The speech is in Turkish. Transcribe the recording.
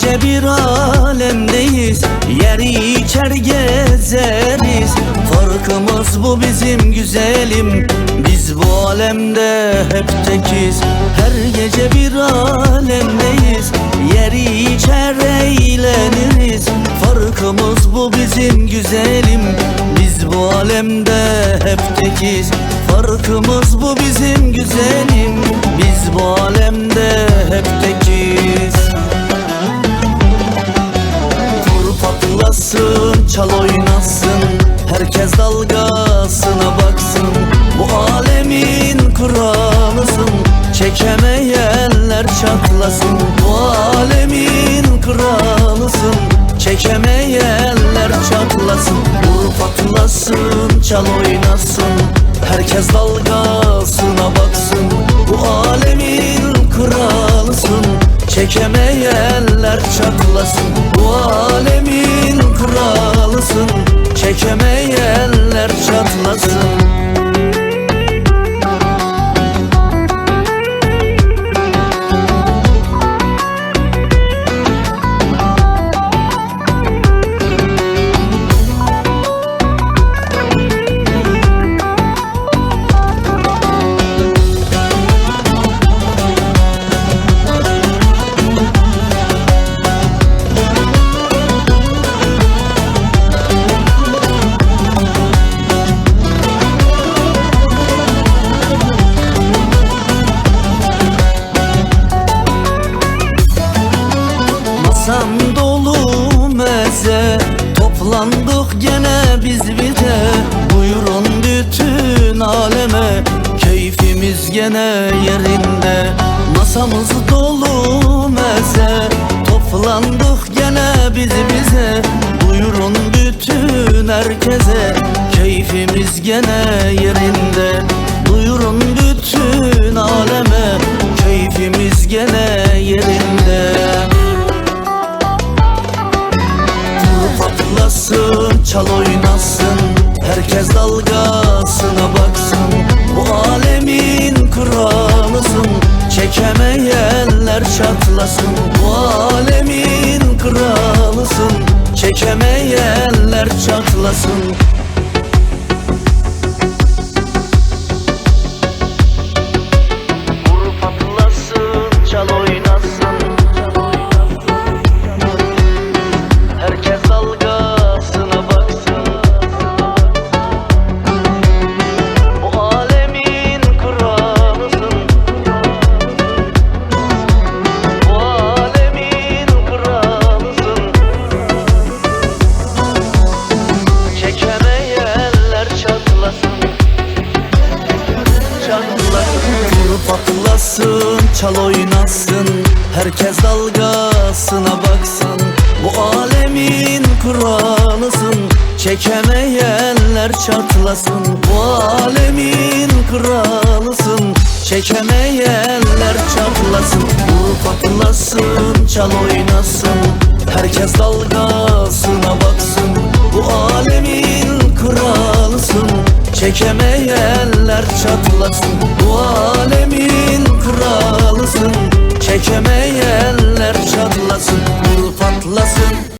gece bir alemdeyiz. Yeri içer gezeriz. Farkımız bu bizim güzelim. Biz bu alemde hep tekiz. Her gece bir alemdeyiz. Yeri içer eğleniriz. Farkımız bu bizim güzelim. Biz bu alemde hep tekiz. Farkımız bu bizim güzelim. Biz bu alemde hep tekiz Herkes dalgasına baksın. Bu alemin kralısın Çekemeyenler çatlasın. Bu alemin kralısın Çekemeyenler çatlasın. Vur patlasın, çal oynasın. Herkes dalgasına Masam dolu meze Toplandık gene biz bize Buyurun bütün aleme Keyfimiz gene yerinde. Masamız dolu meze Toplandık gene biz bize. Buyurun bütün herkese Keyfimiz gene yerinde. Buyurun bütün aleme Keyfimiz gene çal oynasın. Herkes dalgasına baksın. Bu alemin kralısın. Çekemeyenler çatlasın. Bu alemin kralısın. Çekemeyenler çatlasın çal oynasın Herkes dalgasına baksın. Bu alemin kralısın Çekemeyenler çatlasın. Bu alemin kralısın Çekemeyenler çatlasın. Vur patlasın, çal oynasın Herkes dalgasına baksın. Bu alemin kralısın Çekemeyenler çatlasın. Bu alemin mahkemeye